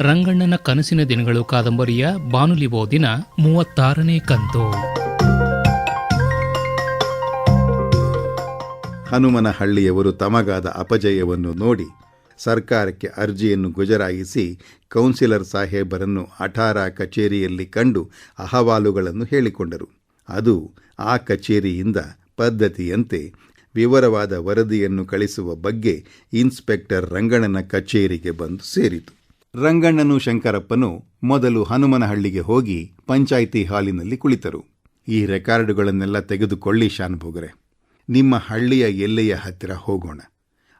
ರಂಗಣ್ಣನ ಕನಸಿನ ದಿನಗಳು ಕಾದಂಬರಿಯ ಬಾನುಲಿ ಓದಿನ ಮೂವತ್ತಾರನೇ ಕಂತು. ಹನುಮನಹಳ್ಳಿಯವರು ತಮಗಾದ ಅಪಜಯವನ್ನು ನೋಡಿ ಸರ್ಕಾರಕ್ಕೆ ಅರ್ಜಿಯನ್ನು ಗುಜರಾಯಿಸಿ ಕೌನ್ಸಿಲರ್ ಸಾಹೇಬರನ್ನು ಅಠಾರ ಕಚೇರಿಯಲ್ಲಿ ಕಂಡು ಅಹವಾಲುಗಳನ್ನು ಹೇಳಿಕೊಂಡರು. ಅದು ಆ ಕಚೇರಿಯಿಂದ ಪದ್ಧತಿಯಂತೆ ವಿವರವಾದ ವರದಿಯನ್ನು ಕಳಿಸುವ ಬಗ್ಗೆ ಇನ್ಸ್ಪೆಕ್ಟರ್ ರಂಗಣ್ಣನ ಕಚೇರಿಗೆ ಬಂದು ಸೇರಿತು. ರಂಗಣ್ಣನು ಶಂಕರಪ್ಪನು ಮೊದಲು ಹನುಮನಹಳ್ಳಿಗೆ ಹೋಗಿ ಪಂಚಾಯಿತಿ ಹಾಲಿನಲ್ಲಿ ಕುಳಿತರು. ಈ ರೆಕಾರ್ಡುಗಳನ್ನೆಲ್ಲ ತೆಗೆದುಕೊಳ್ಳಿ ಶಾನುಭೋಗರೆ. ನಿಮ್ಮ ಹಳ್ಳಿಯ ಎಲ್ಲೆಯ ಹತ್ತಿರ ಹೋಗೋಣ.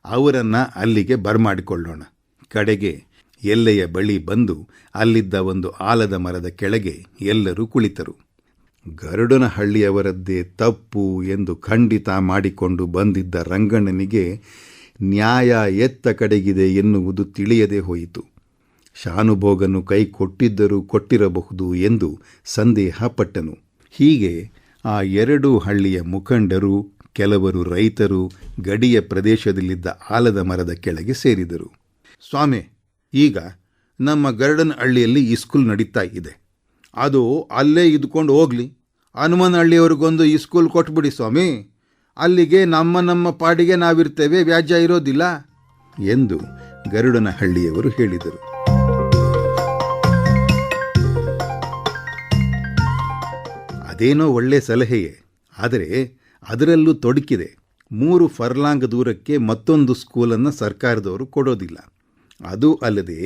ಅವರನ್ನ ಅಲ್ಲಿಗೆ ಬರ್ಮಾಡಿಕೊಳ್ಳೋಣ. ಕಡೆಗೆ ಎಲ್ಲೆಯ ಬಳಿ ಬಂದು ಅಲ್ಲಿದ್ದ ಒಂದು ಆಲದ ಮರದ ಕೆಳಗೆ ಎಲ್ಲರೂ ಕುಳಿತರು. ಗರುಡನ ಹಳ್ಳಿಯವರದ್ದೇ ತಪ್ಪು ಎಂದು ಖಂಡಿತ ಮಾಡಿಕೊಂಡು ಬಂದಿದ್ದ ರಂಗಣ್ಣನಿಗೆ ನ್ಯಾಯ ಎತ್ತ ಕಡೆಗಿದೆ ಎನ್ನುವುದು ತಿಳಿಯದೆ ಹೋಯಿತು. ಶಾನುಭೋಗನು ಕೈ ಕೊಟ್ಟಿದ್ದರೂ ಕೊಟ್ಟಿರಬಹುದು ಎಂದು ಸಂದೇಹ ಪಟ್ಟನು ಹೀಗೆ ಆ ಎರಡು ಹಳ್ಳಿಯ ಮುಖಂಡರು, ಕೆಲವರು ರೈತರು, ಗಡಿಯ ಪ್ರದೇಶದಲ್ಲಿದ್ದ ಆಲದ ಮರದ ಕೆಳಗೆ ಸೇರಿದರು. ಸ್ವಾಮಿ, ಈಗ ನಮ್ಮ ಗರುಡನ ಹಳ್ಳಿಯಲ್ಲಿ ಈ ಸ್ಕೂಲ್ ನಡೀತಾ ಇದೆ. ಅದು ಅಲ್ಲೇ ಇದ್ಕೊಂಡು ಹೋಗಲಿ. ಹನುಮನಹಳ್ಳಿಯವ್ರಿಗೊಂದು ಈ ಸ್ಕೂಲ್ ಕೊಟ್ಬಿಡಿ ಸ್ವಾಮಿ. ಅಲ್ಲಿಗೆ ನಮ್ಮ ನಮ್ಮ ಪಾಡಿಗೆ ನಾವಿರ್ತೇವೆ, ವ್ಯಾಜ್ಯ ಇರೋದಿಲ್ಲ, ಎಂದು ಗರುಡನ ಹಳ್ಳಿಯವರು ಹೇಳಿದರು. ಅದೇನೋ ಒಳ್ಳೆ ಸಲಹೆಯೇ, ಆದರೆ ಅದರಲ್ಲೂ ತೊಡಕಿದೆ. ಮೂರು ಫರ್ಲಾಂಗ್ ದೂರಕ್ಕೆ ಮತ್ತೊಂದು ಸ್ಕೂಲನ್ನು ಸರ್ಕಾರದವರು ಕೊಡೋದಿಲ್ಲ. ಅದು ಅಲ್ಲದೆ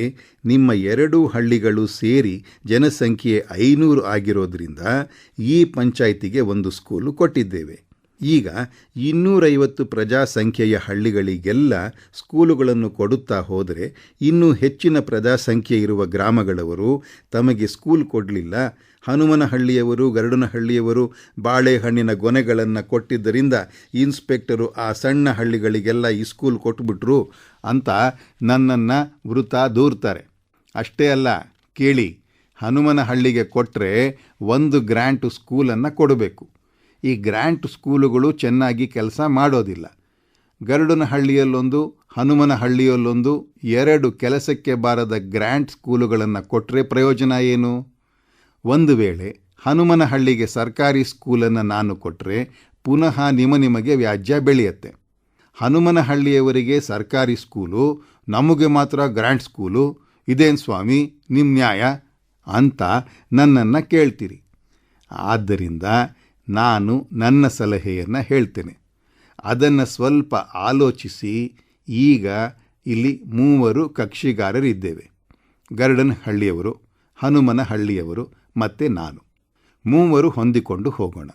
ನಿಮ್ಮ ಎರಡೂ ಹಳ್ಳಿಗಳು ಸೇರಿ ಜನಸಂಖ್ಯೆ ಐನೂರು ಆಗಿರೋದ್ರಿಂದ ಈ ಪಂಚಾಯಿತಿಗೆ ಒಂದು ಸ್ಕೂಲು ಕೊಟ್ಟಿದ್ದೇವೆ. ಈಗ ಇನ್ನೂರೈವತ್ತು ಪ್ರಜಾಸಂಖ್ಯೆಯ ಹಳ್ಳಿಗಳಿಗೆಲ್ಲ ಸ್ಕೂಲುಗಳನ್ನು ಕೊಡುತ್ತಾ ಹೋದರೆ ಇನ್ನೂ ಹೆಚ್ಚಿನ ಪ್ರಜಾಸಂಖ್ಯೆ ಇರುವ ಗ್ರಾಮಗಳವರು ತಮಗೆ ಸ್ಕೂಲ್ ಕೊಡಲಿಲ್ಲ ಹನುಮನಹಳ್ಳಿಯವರು, ಗರುಡನಹಳ್ಳಿಯವರು ಬಾಳೆಹಣ್ಣಿನ ಗೊನೆಗಳನ್ನು ಕೊಟ್ಟಿದ್ದರಿಂದ ಇನ್ಸ್ಪೆಕ್ಟರು ಆ ಸಣ್ಣ ಹಳ್ಳಿಗಳಿಗೆಲ್ಲ ಈ ಸ್ಕೂಲ್ ಕೊಟ್ಬಿಟ್ರು ಅಂತ ನನ್ನನ್ನು ವೃತ ದೂರ್ತಾರೆ. ಅಷ್ಟೇ ಅಲ್ಲ, ಕೇಳಿ, ಹನುಮನಹಳ್ಳಿಗೆ ಕೊಟ್ಟರೆ ಒಂದು ಗ್ರ್ಯಾಂಟ್ ಸ್ಕೂಲನ್ನು ಕೊಡಬೇಕು. ಈ ಗ್ರ್ಯಾಂಟ್ ಸ್ಕೂಲುಗಳು ಚೆನ್ನಾಗಿ ಕೆಲಸ ಮಾಡೋದಿಲ್ಲ. ಗರುಡನಹಳ್ಳಿಯಲ್ಲೊಂದು, ಹನುಮನಹಳ್ಳಿಯಲ್ಲೊಂದು ಎರಡು ಕೆಲಸಕ್ಕೆ ಬಾರದ ಗ್ರ್ಯಾಂಟ್ ಸ್ಕೂಲುಗಳನ್ನು ಕೊಟ್ಟರೆ ಪ್ರಯೋಜನ ಏನು? ಒಂದು ವೇಳೆ ಹನುಮನಹಳ್ಳಿಗೆ ಸರ್ಕಾರಿ ಸ್ಕೂಲನ್ನು ನಾನು ಕೊಟ್ಟರೆ ಪುನಃ ನಿಮ ನಿಮಗೆ ವ್ಯಾಜ್ಯ ಬೆಳೆಯುತ್ತೆ. ಹನುಮನಹಳ್ಳಿಯವರಿಗೆ ಸರ್ಕಾರಿ ಸ್ಕೂಲು, ನಮಗೆ ಮಾತ್ರ ಗ್ರ್ಯಾಂಡ್ ಸ್ಕೂಲು, ಇದೇನು ಸ್ವಾಮಿ ನಿಮ್ಮ ನ್ಯಾಯ ಅಂತ ನನ್ನನ್ನು ಕೇಳ್ತೀರಿ. ಆದ್ದರಿಂದ ನಾನು ನನ್ನ ಸಲಹೆಯನ್ನು ಹೇಳ್ತೇನೆ. ಅದನ್ನು ಸ್ವಲ್ಪ ಆಲೋಚಿಸಿ, ಈಗ ಇಲ್ಲಿ ಮೂವರು ಕಕ್ಷಿಗಾರರಿದ್ದೇವೆ. ಗರ್ಡನ್ ಹಳ್ಳಿಯವರು ಹನುಮನ ಹಳ್ಳಿಯವರು ಮತ್ತು ನಾನು. ಮೂವರು ಹೊಂದಿಕೊಂಡು ಹೋಗೋಣ.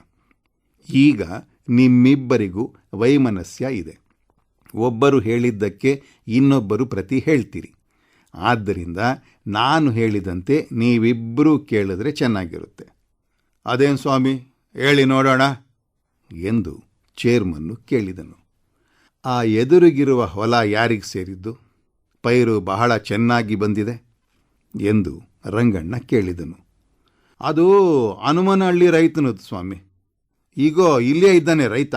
ಈಗ ನಿಮ್ಮಿಬ್ಬರಿಗೂ ವೈಮನಸ್ಯ ಇದೆ. ಒಬ್ಬರು ಹೇಳಿದ್ದಕ್ಕೆ ಇನ್ನೊಬ್ಬರು ಪ್ರತಿ ಹೇಳ್ತೀರಿ. ಆದ್ದರಿಂದ ನಾನು ಹೇಳಿದಂತೆ ನೀವಿಬ್ಬರೂ ಕೇಳಿದ್ರೆ ಚೆನ್ನಾಗಿರುತ್ತೆ. ಅದೇನು ಸ್ವಾಮಿ? ಹೇಳಿ ನೋಡೋಣ. ಎಂದು ಚೇರ್ಮನ್ನು ಕೇಳಿದನು. ಆ ಎದುರಿಗಿರುವ ಹೊಲ ಯಾರಿಗೆ ಸೇರಿದ್ದು? ಪೈರು ಬಹಳ ಚೆನ್ನಾಗಿ ಬಂದಿದೆ ಎಂದು ರಂಗಣ್ಣ ಕೇಳಿದನು. ಅದು ಹನುಮನಹಳ್ಳಿ ರೈತನದು ಸ್ವಾಮಿ. ಈಗೋ ಇಲ್ಲೇ ಇದ್ದಾನೆ ರೈತ.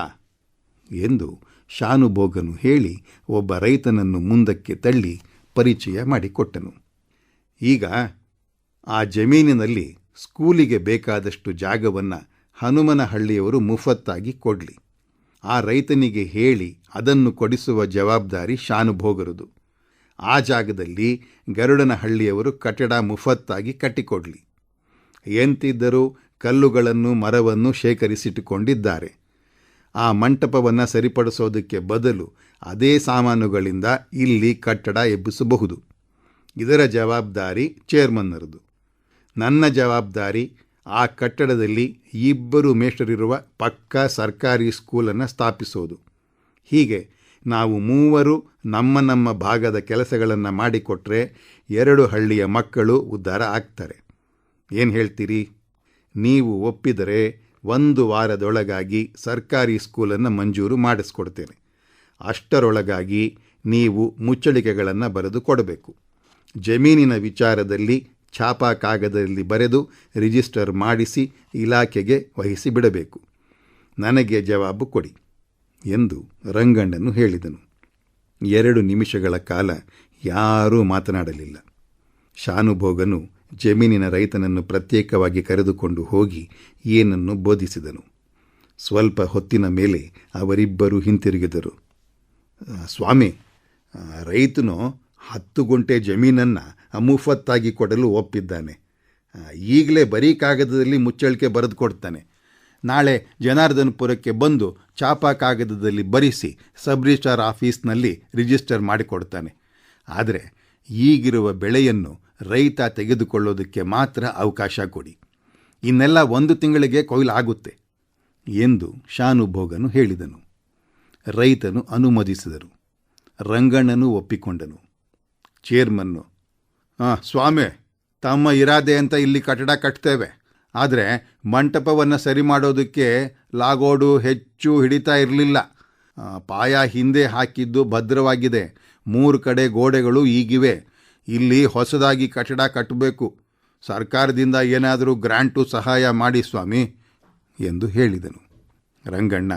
ಎಂದು ಶಾನುಭೋಗನು ಹೇಳಿ ಒಬ್ಬ ರೈತನನ್ನು ಮುಂದಕ್ಕೆ ತಳ್ಳಿ ಪರಿಚಯ ಮಾಡಿಕೊಟ್ಟನು. ಈಗ ಆ ಜಮೀನಿನಲ್ಲಿ ಸ್ಕೂಲಿಗೆ ಬೇಕಾದಷ್ಟು ಜಾಗವನ್ನು ಹನುಮನಹಳ್ಳಿಯವರು ಮುಫತ್ತಾಗಿ ಕೊಡಲಿ. ಆ ರೈತನಿಗೆ ಹೇಳಿ ಅದನ್ನು ಕೊಡಿಸುವ ಜವಾಬ್ದಾರಿ ಶಾನುಭೋಗರದು. ಆ ಜಾಗದಲ್ಲಿ ಗರುಡನಹಳ್ಳಿಯವರು ಕಟ್ಟಡ ಮುಫತ್ತಾಗಿ ಕಟ್ಟಿಕೊಡಲಿ. ಎಂತಿದ್ದರೂ ಕಲ್ಲುಗಳನ್ನು ಮರವನ್ನು ಶೇಖರಿಸಿಟ್ಟುಕೊಂಡಿದ್ದಾರೆ. ಆ ಮಂಟಪವನ್ನು ಸರಿಪಡಿಸೋದಕ್ಕೆ ಬದಲು ಅದೇ ಸಾಮಾನುಗಳಿಂದ ಇಲ್ಲಿ ಕಟ್ಟಡ ಎಬ್ಬಿಸಬಹುದು. ಇದರ ಜವಾಬ್ದಾರಿ ಚೇರ್ಮನ್ನರದು. ನನ್ನ ಜವಾಬ್ದಾರಿ ಆ ಕಟ್ಟಡದಲ್ಲಿ ಇಬ್ಬರು ಮೇಷ್ಟರಿರುವ ಪಕ್ಕಾ ಸರ್ಕಾರಿ ಸ್ಕೂಲನ್ನು ಸ್ಥಾಪಿಸೋದು. ಹೀಗೆ ನಾವು ಮೂವರು ನಮ್ಮ ನಮ್ಮ ಭಾಗದ ಕೆಲಸಗಳನ್ನು ಮಾಡಿಕೊಟ್ರೆ ಎರಡು ಹಳ್ಳಿಯ ಮಕ್ಕಳು ಉದ್ಧಾರ ಆಗ್ತಾರೆ. ಏನು ಹೇಳ್ತೀರಿ? ನೀವು ಒಪ್ಪಿದರೆ ಒಂದು ವಾರದೊಳಗಾಗಿ ಸರ್ಕಾರಿ ಸ್ಕೂಲನ್ನು ಮಂಜೂರು ಮಾಡಿಸ್ಕೊಡ್ತೇನೆ. ಅಷ್ಟರೊಳಗಾಗಿ ನೀವು ಮುಚ್ಚಳಿಕೆಗಳನ್ನು ಬರೆದು ಕೊಡಬೇಕು. ಜಮೀನಿನ ವಿಚಾರದಲ್ಲಿ ಛಾಪಾ ಕಾಗದದಲ್ಲಿ ಬರೆದು ರಿಜಿಸ್ಟರ್ ಮಾಡಿಸಿ ಇಲಾಖೆಗೆ ವಹಿಸಿ ಬಿಡಬೇಕು. ನನಗೆ ಜವಾಬು ಕೊಡಿ ಎಂದು ರಂಗಣ್ಣನು ಹೇಳಿದನು. ಎರಡು ನಿಮಿಷಗಳ ಕಾಲ ಯಾರೂ ಮಾತನಾಡಲಿಲ್ಲ. ಶಾನುಭೋಗನು ಜಮೀನಿನ ರೈತನನ್ನು ಪ್ರತ್ಯೇಕವಾಗಿ ಕರೆದುಕೊಂಡು ಹೋಗಿ ಏನನ್ನು ಬೋಧಿಸಿದನು. ಸ್ವಲ್ಪ ಹೊತ್ತಿನ ಮೇಲೆ ಅವರಿಬ್ಬರು ಹಿಂತಿರುಗಿದರು. ಸ್ವಾಮಿ ರೈತನು ಹತ್ತು ಗುಂಟೆ ಜಮೀನನ್ನು ಅಮುಫತ್ತಾಗಿ ಕೊಡಲು ಒಪ್ಪಿದ್ದಾನೆ. ಈಗಲೇ ಬರೀ ಕಾಗದದಲ್ಲಿ ಮುಚ್ಚಳಿಕೆ ಬರೆದು ಕೊಡ್ತಾನೆ. ನಾಳೆ ಜನಾರ್ದನಪುರಕ್ಕೆ ಬಂದು ಚಾಪಾ ಕಾಗದದಲ್ಲಿ ಬರಿಸಿ ಸಬ್ ರಿಜಿಸ್ಟ್ರಾರ್ ಆಫೀಸ್ನಲ್ಲಿ ರಿಜಿಸ್ಟರ್ ಮಾಡಿಕೊಡ್ತಾನೆ. ಆದರೆ ಈಗಿರುವ ಬೆಳೆಯನ್ನು ರೈತ ತೆಗೆದುಕೊಳ್ಳೋದಕ್ಕೆ ಮಾತ್ರ ಅವಕಾಶ ಕೊಡಿ. ಇನ್ನೆಲ್ಲ ಒಂದು ತಿಂಗಳಿಗೆ ಕೊಯ್ಲಾಗುತ್ತೆ ಎಂದು ಶಾನುಭೋಗನು ಹೇಳಿದನು. ರೈತನು ಅನುಮೋದಿಸಿದರು. ರಂಗಣ್ಣನು ಒಪ್ಪಿಕೊಂಡನು. ಚೇರ್ಮನ್ನು ಹಾಂ ಸ್ವಾಮಿ, ತಮ್ಮ ಇರಾದೆ ಅಂತ ಇಲ್ಲಿ ಕಟ್ಟಡ ಕಟ್ತೇವೆ. ಆದರೆ ಮಂಟಪವನ್ನು ಸರಿ ಮಾಡೋದಕ್ಕೆ ಲಾಗೋಡು ಹೆಚ್ಚು ಹಿಡಿತಾ ಇರಲಿಲ್ಲ. ಪಾಯ ಹಿಂದೆ ಹಾಕಿದ್ದು ಭದ್ರವಾಗಿದೆ. ಮೂರು ಕಡೆ ಗೋಡೆಗಳು ಈಗಿವೆ. ಇಲ್ಲಿ ಹೊಸದಾಗಿ ಕಟ್ಟಡ ಕಟ್ಟಬೇಕು. ಸರ್ಕಾರದಿಂದ ಏನಾದರೂ ಗ್ರಾಂಟು ಸಹಾಯ ಮಾಡಿ ಸ್ವಾಮಿ ಎಂದು ಹೇಳಿದನು. ರಂಗಣ್ಣ,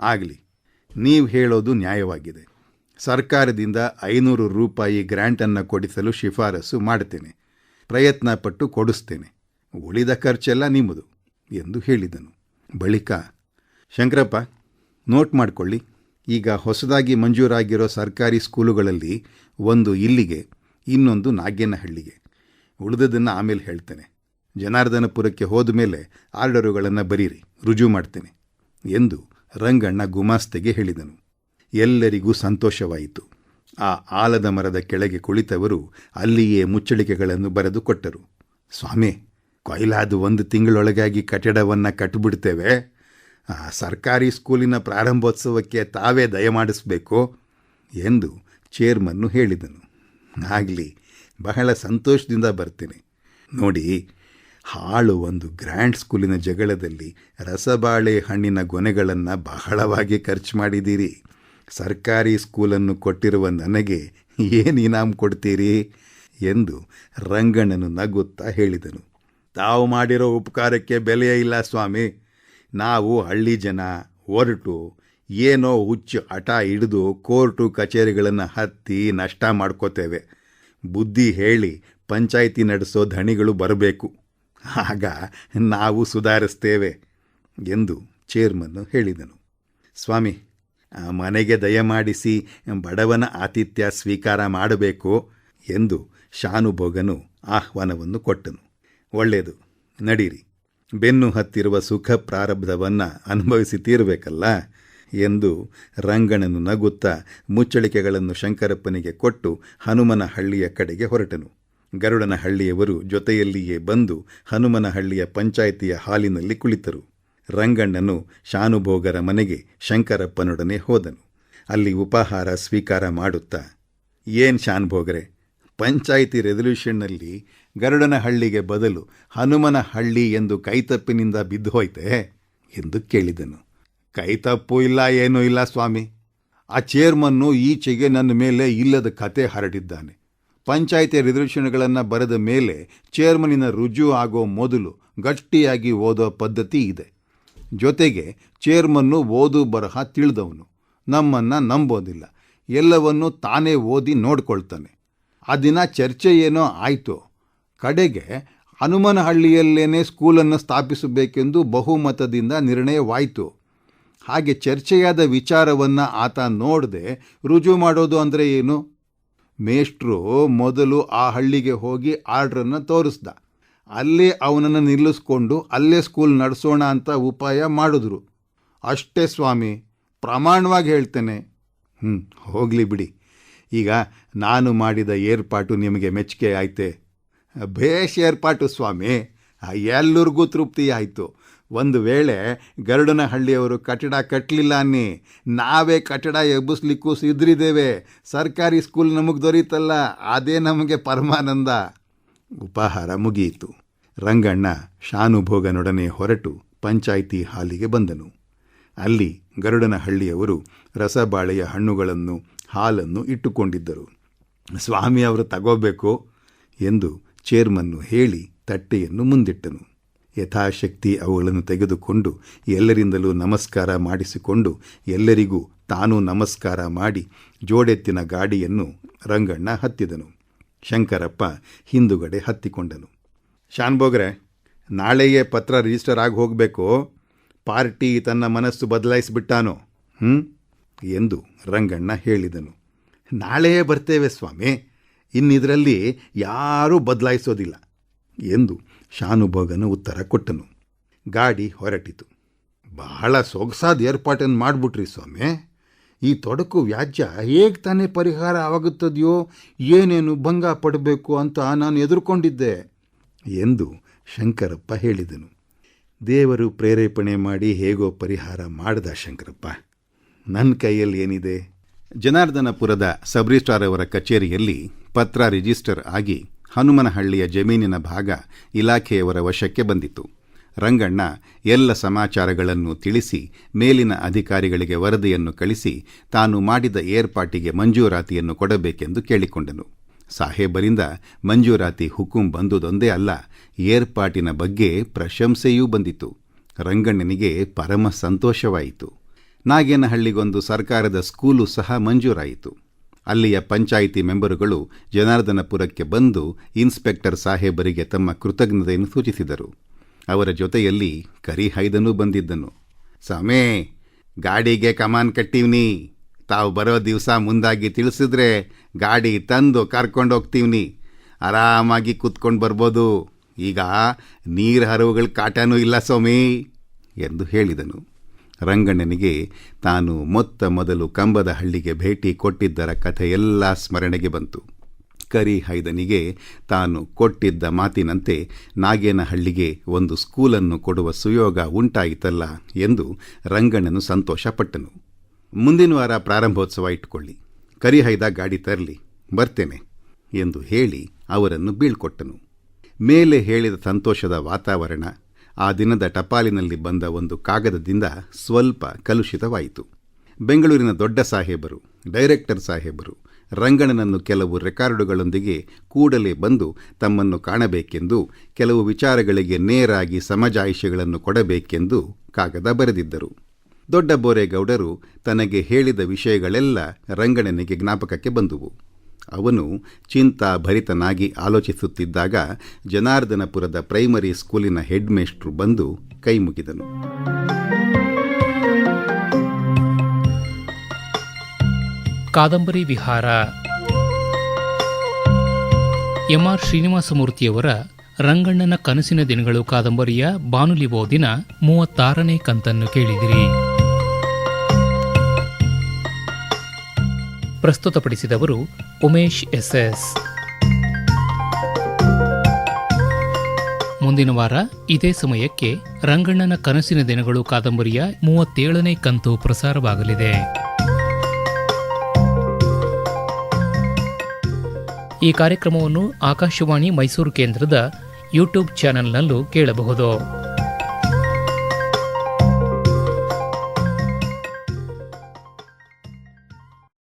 ಆಗಲಿ, ನೀವು ಹೇಳೋದು ನ್ಯಾಯವಾಗಿದೆ. ಸರ್ಕಾರದಿಂದ ಐನೂರು ರೂಪಾಯಿ ಗ್ರ್ಯಾಂಟನ್ನು ಕೊಡಿಸಲು ಶಿಫಾರಸು ಮಾಡ್ತೇನೆ ಪ್ರಯತ್ನ ಪಟ್ಟು ಕೊಡಿಸ್ತೇನೆ. ಉಳಿದ ಖರ್ಚೆಲ್ಲ ನಿಮ್ಮದು ಎಂದು ಹೇಳಿದನು. ಬಳಿಕ, ಶಂಕರಪ್ಪ, ನೋಟ್ ಮಾಡಿಕೊಳ್ಳಿ. ಈಗ ಹೊಸದಾಗಿ ಮಂಜೂರಾಗಿರೋ ಸರ್ಕಾರಿ ಸ್ಕೂಲುಗಳಲ್ಲಿ ಒಂದು ಇಲ್ಲಿಗೆ ಇನ್ನೊಂದು ನಾಗೇನಹಳ್ಳಿಗೆ. ಉಳಿದದನ್ನು ಆಮೇಲೆ ಹೇಳ್ತೇನೆ. ಜನಾರ್ದನಪುರಕ್ಕೆ ಹೋದ ಮೇಲೆ ಆರ್ಡರುಗಳನ್ನು ಬರೀರಿ, ರುಜು ಮಾಡ್ತೇನೆ ಎಂದು ರಂಗಣ್ಣ ಗುಮಾಸ್ತೆಗೆ ಹೇಳಿದನು. ಎಲ್ಲರಿಗೂ ಸಂತೋಷವಾಯಿತು. ಆ ಆಲದ ಮರದ ಕೆಳಗೆ ಕುಳಿತವರು ಅಲ್ಲಿಯೇ ಮುಚ್ಚಳಿಕೆಗಳನ್ನು ಬರೆದು ಕೊಟ್ಟರು. ಸ್ವಾಮಿ, ಕೊಯ್ಲಾದ ಒಂದು ತಿಂಗಳೊಳಗಾಗಿ ಕಟ್ಟಡವನ್ನು ಕಟ್ಟಿಬಿಡ್ತೇವೆ ಆ ಸರ್ಕಾರಿ ಸ್ಕೂಲಿನ ಪ್ರಾರಂಭೋತ್ಸವಕ್ಕೆ ತಾವೇ ದಯಮಾಡಿಸಬೇಕು ಎಂದು ಚೇರ್ಮನ್ನು ಹೇಳಿದನು. ಆಗಲಿ, ಬಹಳ ಸಂತೋಷದಿಂದ ಬರ್ತೀನಿ. ನೋಡಿ, ಹಾಳು ಒಂದು ಗ್ರ್ಯಾಂಡ್ ಸ್ಕೂಲಿನ ಜಗಳದಲ್ಲಿ ರಸಬಾಳೆ ಹಣ್ಣಿನ ಗೊನೆಗಳನ್ನು ಬಹಳವಾಗಿ ಖರ್ಚು ಮಾಡಿದ್ದೀರಿ. ಸರ್ಕಾರಿ ಸ್ಕೂಲನ್ನು ಕೊಟ್ಟಿರುವ ನನಗೆ ಏನು ಇನಾಮ್ ಕೊಡ್ತೀರಿ? ಎಂದು ರಂಗಣ್ಣನು ನಗುತ್ತಾ ಹೇಳಿದನು. ತಾವು ಮಾಡಿರೋ ಉಪಕಾರಕ್ಕೆ ಬೆಲೆಯೇ ಇಲ್ಲ ಸ್ವಾಮಿ. ನಾವು ಹಳ್ಳಿ ಜನ, ಹೊರಟು ಏನೋ ಹುಚ್ಚು ಹಠ ಹಿಡಿದು ಕೋರ್ಟು ಕಚೇರಿಗಳನ್ನು ಹತ್ತಿ ನಷ್ಟ ಮಾಡ್ಕೋತೇವೆ. ಬುದ್ಧಿ ಹೇಳಿ ಪಂಚಾಯಿತಿ ನಡೆಸೋ ಧಣಿಗಳು ಬರಬೇಕು. ಆಗ ನಾವು ಸುಧಾರಿಸ್ತೇವೆ ಎಂದು ಚೇರ್ಮನ್ ಹೇಳಿದನು. ಸ್ವಾಮಿ ಮನೆಗೆ ದಯಮಾಡಿಸಿ ಬಡವನ ಆತಿಥ್ಯ ಸ್ವೀಕಾರ ಮಾಡಬೇಕು ಎಂದು ಶಾನುಭೋಗನು ಆಹ್ವಾನವನ್ನು ಕೊಟ್ಟನು. ಒಳ್ಳೆಯದು, ನಡೀರಿ. ಬೆನ್ನು ಹತ್ತಿರುವ ಸುಖ ಪ್ರಾರಬ್ಧವನ್ನು ಅನುಭವಿಸಿ ತೀರಬೇಕಲ್ಲ? ಎಂದು ರಂಗಣನು ನಗುತ್ತಾ ಮುಚ್ಚಳಿಕೆಗಳನ್ನು ಶಂಕರಪ್ಪನಿಗೆ ಕೊಟ್ಟು ಹನುಮನ ಹಳ್ಳಿಯ ಕಡೆಗೆ ಹೊರಟನು. ಗರುಡನ ಹಳ್ಳಿಯವರು ಜೊತೆಯಲ್ಲಿಯೇ ಬಂದು ಹನುಮನ ಹಳ್ಳಿಯ ಪಂಚಾಯಿತಿಯ ಹಾಲಿನಲ್ಲಿ ಕುಳಿತರು. ರಂಗಣ್ಣನು ಶಾನುಭೋಗರ ಮನೆಗೆ ಶಂಕರಪ್ಪನೊಡನೆ ಹೋದನು. ಅಲ್ಲಿ ಉಪಹಾರ ಸ್ವೀಕಾರ ಮಾಡುತ್ತಾ, ಏನ್ ಶಾನುಭೋಗರೆ, ಪಂಚಾಯಿತಿ ರೆಸಲ್ಯೂಷನ್ನಲ್ಲಿ ಗರುಡನ ಹಳ್ಳಿಗೆ ಬದಲು ಹನುಮನ ಹಳ್ಳಿ ಎಂದು ಕೈತಪ್ಪಿನಿಂದ ಬಿದ್ದು ಹೋಯ್ತೆ? ಎಂದು ಕೇಳಿದನು. ಕೈತಪ್ಪು ಇಲ್ಲ, ಏನೂ ಇಲ್ಲ ಸ್ವಾಮಿ. ಆ ಚೇರ್ಮನ್ನು ಈಚೆಗೆ ನನ್ನ ಮೇಲೆ ಇಲ್ಲದ ಕತೆ ಹರಡಿದ್ದಾನೆ. ಪಂಚಾಯಿತಿ ರಿಸರ್ವೇಷನ್ಗಳನ್ನು ಬರೆದ ಮೇಲೆ ಚೇರ್ಮನಿನ ರುಜು ಆಗೋ ಮೊದಲು ಗಟ್ಟಿಯಾಗಿ ಓದೋ ಪದ್ಧತಿ ಇದೆ. ಜೊತೆಗೆ ಚೇರ್ಮನ್ನು ಓದು ಬರಹ ತಿಳಿದವನು. ನಮ್ಮನ್ನು ನಂಬೋದಿಲ್ಲ. ಎಲ್ಲವನ್ನೂ ತಾನೇ ಓದಿ ನೋಡ್ಕೊಳ್ತಾನೆ. ಆ ದಿನ ಚರ್ಚೆ ಏನೋ ಆಯಿತು. ಕಡೆಗೆ ಹನುಮನಹಳ್ಳಿಯಲ್ಲೇನೆ ಸ್ಕೂಲನ್ನು ಸ್ಥಾಪಿಸಬೇಕೆಂದು ಬಹುಮತದಿಂದ ನಿರ್ಣಯವಾಯಿತು. ಹಾಗೆ ಚರ್ಚೆಯಾದ ವಿಚಾರವನ್ನು ಆತ ನೋಡದೆ ರುಜು ಮಾಡೋದು ಅಂದರೆ ಏನು? ಮೇಷ್ಟ್ರು ಮೊದಲು ಆ ಹಳ್ಳಿಗೆ ಹೋಗಿ ಆರ್ಡ್ರನ್ನು ತೋರಿಸ್ದ. ಅಲ್ಲೇ ಅವನನ್ನು ನಿಲ್ಲಿಸ್ಕೊಂಡು ಅಲ್ಲೇ ಸ್ಕೂಲ್ ನಡೆಸೋಣ ಅಂತ ಉಪಾಯ ಮಾಡಿದ್ರು. ಅಷ್ಟೇ ಸ್ವಾಮಿ, ಪ್ರಮಾಣವಾಗಿ ಹೇಳ್ತೇನೆ. ಹ್ಞೂ ಹೋಗಲಿ ಬಿಡಿ. ಈಗ ನಾನು ಮಾಡಿದ ಏರ್ಪಾಟು ನಿಮಗೆ ಮೆಚ್ಚುಗೆ ಆಯ್ತೆ. ಭೇಷ್ ಏರ್ಪಾಟು ಸ್ವಾಮಿ, ಎಲ್ಲರಿಗೂ ತೃಪ್ತಿ ಆಯಿತು. ಒಂದು ವೇಳೆ ಗರುಡನಹಳ್ಳಿಯವರು ಕಟ್ಟಡ ಕಟ್ಟಲಿಲ್ಲ ಅನ್ನಿ, ನಾವೇ ಕಟ್ಟಡ ಎಬ್ಬಿಸ್ಲಿಕ್ಕೂ ಸಿದ್ರಿದ್ದೇವೆ ಸರ್ಕಾರಿ ಸ್ಕೂಲ್ ನಮಗೆ ದೊರೀತಲ್ಲ, ಅದೇ ನಮಗೆ ಪರಮಾನಂದ. ಉಪಾಹಾರ ಮುಗಿಯಿತು. ರಂಗಣ್ಣ ಶಾನುಭೋಗನೊಡನೆ ಹೊರಟು ಪಂಚಾಯಿತಿ ಹಾಲಿಗೆ ಬಂದನು. ಅಲ್ಲಿ ಗರುಡನಹಳ್ಳಿಯವರು ರಸಬಾಳೆಯ ಹಣ್ಣುಗಳನ್ನು, ಹಾಲನ್ನು ಇಟ್ಟುಕೊಂಡಿದ್ದರು. ಸ್ವಾಮಿ ಅವರು ತಗೋಬೇಕು ಎಂದು ಚೇರ್ಮನ್ನು ಹೇಳಿ ತಟ್ಟೆಯನ್ನು ಮುಂದಿಟ್ಟನು. ಯಥಾಶಕ್ತಿ ಅವುಗಳನ್ನು ತೆಗೆದುಕೊಂಡು ಎಲ್ಲರಿಂದಲೂ ನಮಸ್ಕಾರ ಮಾಡಿಸಿಕೊಂಡು ಎಲ್ಲರಿಗೂ ತಾನೂ ನಮಸ್ಕಾರ ಮಾಡಿ ಜೋಡೆತ್ತಿನ ಗಾಡಿಯನ್ನು ರಂಗಣ್ಣ ಹತ್ತಿದನು. ಶಂಕರಪ್ಪ ಹಿಂದುಗಡೆ ಹತ್ತಿಕೊಂಡನು. ಶಾನ್ಬೋಗ್ರೆ ನಾಳೆಯೇ ಪತ್ರ ರಿಜಿಸ್ಟರ್ ಆಗಿ ಹೋಗಬೇಕು? ಪಾರ್ಟಿ ತನ್ನ ಮನಸ್ಸು ಬದಲಾಯಿಸಿಬಿಟ್ಟಾನೋ? ಹ್ಞೂ ಎಂದು ರಂಗಣ್ಣ ಹೇಳಿದನು. ನಾಳೆಯೇ ಬರ್ತೇವೆ ಸ್ವಾಮಿ. ಇನ್ನಿದರಲ್ಲಿ ಯಾರೂ ಬದಲಾಯಿಸೋದಿಲ್ಲ ಎಂದು ಶಾನುಭೋಗನು ಉತ್ತರ ಕೊಟ್ಟನು. ಗಾಡಿ ಹೊರಟಿತು. ಬಹಳ ಸೊಗಸಾದ ಏರ್ಪಾಟನ್ನು ಮಾಡಿಬಿಟ್ರಿ ಸ್ವಾಮಿ. ಈ ತೊಡಕು ವ್ಯಾಜ್ಯ ಹೇಗೆ ತಾನೇ ಪರಿಹಾರ ಆಗುತ್ತದೆಯೋ, ಏನೇನು ಭಂಗ ಪಡಬೇಕು ಅಂತ ನಾನು ಎದುರುಕೊಂಡಿದ್ದೆ ಎಂದು ಶಂಕರಪ್ಪ ಹೇಳಿದನು. ದೇವರು ಪ್ರೇರೇಪಣೆ ಮಾಡಿ ಹೇಗೋ ಪರಿಹಾರ ಮಾಡ್ದ ಶಂಕರಪ್ಪ. ನನ್ನ ಕೈಯಲ್ಲಿ ಏನಿದೆ? ಜನಾರ್ದನಪುರದ ಸಬ್ ರಿಜಿಸ್ಟ್ರಾರ್ ಅವರ ಕಚೇರಿಯಲ್ಲಿ ಪತ್ರ ರಿಜಿಸ್ಟರ್ ಆಗಿ ಹನುಮನಹಳ್ಳಿಯ ಜಮೀನಿನ ಭಾಗ ಇಲಾಖೆಯವರ ವಶಕ್ಕೆ ಬಂದಿತು ರಂಗಣ್ಣ ಎಲ್ಲ ಸಮಾಚಾರಗಳನ್ನು ತಿಳಿಸಿ ಮೇಲಿನ ಅಧಿಕಾರಿಗಳಿಗೆ ವರದಿಯನ್ನು ಕಳಿಸಿ ತಾನು ಮಾಡಿದ ಏರ್ಪಾಟಿಗೆ ಮಂಜೂರಾತಿಯನ್ನು ಕೊಡಬೇಕೆಂದು ಕೇಳಿಕೊಂಡನು. ಸಾಹೇಬರಿಂದ ಮಂಜೂರಾತಿ ಹುಕುಂ ಬಂದುದೊಂದೇ ಅಲ್ಲ, ಏರ್ಪಾಟಿನ ಬಗ್ಗೆ ಪ್ರಶಂಸೆಯೂ ಬಂದಿತು ರಂಗಣ್ಣನಿಗೆ ಪರಮ ಸಂತೋಷವಾಯಿತು. ನಾಗೇನಹಳ್ಳಿಗೊಂದು ಸರ್ಕಾರದ ಸ್ಕೂಲು ಸಹ ಮಂಜೂರಾಯಿತು. ಅಲ್ಲಿಯ ಪಂಚಾಯಿತಿ ಮೆಂಬರುಗಳು ಜನಾರ್ದನಪುರಕ್ಕೆ ಬಂದು ಇನ್ಸ್ಪೆಕ್ಟರ್ ಸಾಹೇಬರಿಗೆ ತಮ್ಮ ಕೃತಜ್ಞತೆಯನ್ನು ಸೂಚಿಸಿದರು. ಅವರ ಜೊತೆಯಲ್ಲಿ ಕರಿಹೈದನೂ ಬಂದಿದ್ದನು. ಸಮೇ ಗಾಡಿಗೆ ಕಮಾನ್ ಕಟ್ಟೀವ್ನಿ ತಾವು ಬರೋ ದಿವಸ ಮುಂದಾಗಿ ತಿಳಿಸಿದ್ರೆ ಗಾಡಿ ತಂದು ಕರ್ಕೊಂಡು ಹೋಗ್ತೀವ್ನಿ ಆರಾಮಾಗಿ ಕೂತ್ಕೊಂಡು ಬರ್ಬೋದು. ಈಗ ನೀರು ಹರವುಗಳ ಕಾಟನೂ ಇಲ್ಲ ಸ್ವಾಮಿ, ಎಂದು ಹೇಳಿದನು. ರಂಗಣ್ಣನಿಗೆ ತಾನು ಮೊತ್ತ ಮೊದಲು ಕಂಬದ ಹಳ್ಳಿಗೆ ಭೇಟಿ ಕೊಟ್ಟಿದ್ದರ ಕಥೆಯೆಲ್ಲ ಸ್ಮರಣೆಗೆ ಬಂತು. ಕರಿಹೈದನಿಗೆ ತಾನು ಕೊಟ್ಟಿದ್ದ ಮಾತಿನಂತೆ ನಾಗೇನಹಳ್ಳಿಗೆ ಒಂದು ಸ್ಕೂಲನ್ನು ಕೊಡುವ ಸುಯೋಗ ಉಂಟಾಯಿತಲ್ಲ ಎಂದು ರಂಗಣ್ಣನು ಸಂತೋಷಪಟ್ಟನು. ಮುಂದಿನ ವಾರ ಪ್ರಾರಂಭೋತ್ಸವ ಇಟ್ಕೊಳ್ಳಿ. ಕರಿಹೈದ ಗಾಡಿ ತರಲಿ, ಬರ್ತೇನೆ ಎಂದು ಹೇಳಿ ಅವರನ್ನು ಬೀಳ್ಕೊಟ್ಟನು. ಮೇಲೆ ಹೇಳಿದ ಸಂತೋಷದ ವಾತಾವರಣ ಆ ದಿನದ ಟಪಾಲಿನಲ್ಲಿ ಬಂದ ಒಂದು ಕಾಗದದಿಂದ ಸ್ವಲ್ಪ ಕಲುಷಿತವಾಯಿತು. ಬೆಂಗಳೂರಿನ ದೊಡ್ಡ ಸಾಹೇಬರು, ಡೈರೆಕ್ಟರ್ ಸಾಹೇಬರು, ರಂಗಣ್ಣನನ್ನು ಕೆಲವು ರೆಕಾರ್ಡುಗಳೊಂದಿಗೆ ಕೂಡಲೇ ಬಂದು ತಮ್ಮನ್ನು ಕಾಣಬೇಕೆಂದು, ಕೆಲವು ವಿಚಾರಗಳಿಗೆ ನೇರಾಗಿ ಸಮಜಾಯಿಷಿಗಳನ್ನು ಕೊಡಬೇಕೆಂದು ಕಾಗದ ಬರೆದಿದ್ದರು. ದೊಡ್ಡ ಬೋರೇಗೌಡರು ತನಗೆ ಹೇಳಿದ ವಿಷಯಗಳೆಲ್ಲ ರಂಗಣ್ಣನಿಗೆ ಜ್ಞಾಪಕಕ್ಕೆ ಬಂದುವು. ಅವನು ಚಿಂತಾಭರಿತನಾಗಿ ಆಲೋಚಿಸುತ್ತಿದ್ದಾಗ ಜನಾರ್ದನಪುರದ ಪ್ರೈಮರಿ ಸ್ಕೂಲಿನ ಹೆಡ್ ಮೇಸ್ಟ್ರು ಬಂದು ಕೈ ಮುಗಿದನು. ಕಾದಂಬರಿ ವಿಹಾರ. ಎಂಆರ್ ಶ್ರೀನಿವಾಸಮೂರ್ತಿಯವರ ರಂಗಣ್ಣನ ಕನಸಿನ ದಿನಗಳು ಕಾದಂಬರಿಯ ಬಾನುಲಿ ಓದಿನ ಮೂವತ್ತಾರನೇ ಕಂತನ್ನು ಕೇಳಿದಿರಿ. ಪ್ರಸ್ತುತಪಡಿಸಿದವರು ಉಮೇಶ್ ಎಸ್ಎಸ್. ಮುಂದಿನ ವಾರ ಇದೇ ಸಮಯಕ್ಕೆ ರಂಗಣ್ಣನ ಕನಸಿನ ದಿನಗಳು ಕಾದಂಬರಿಯ ಮೂವತ್ತೇಳನೇ ಕಂತು ಪ್ರಸಾರವಾಗಲಿದೆ. ಈ ಕಾರ್ಯಕ್ರಮವನ್ನು ಆಕಾಶವಾಣಿ ಮೈಸೂರು ಕೇಂದ್ರದ ಯೂಟ್ಯೂಬ್ ಚಾನೆಲ್ನಲ್ಲೂ ಕೇಳಬಹುದು.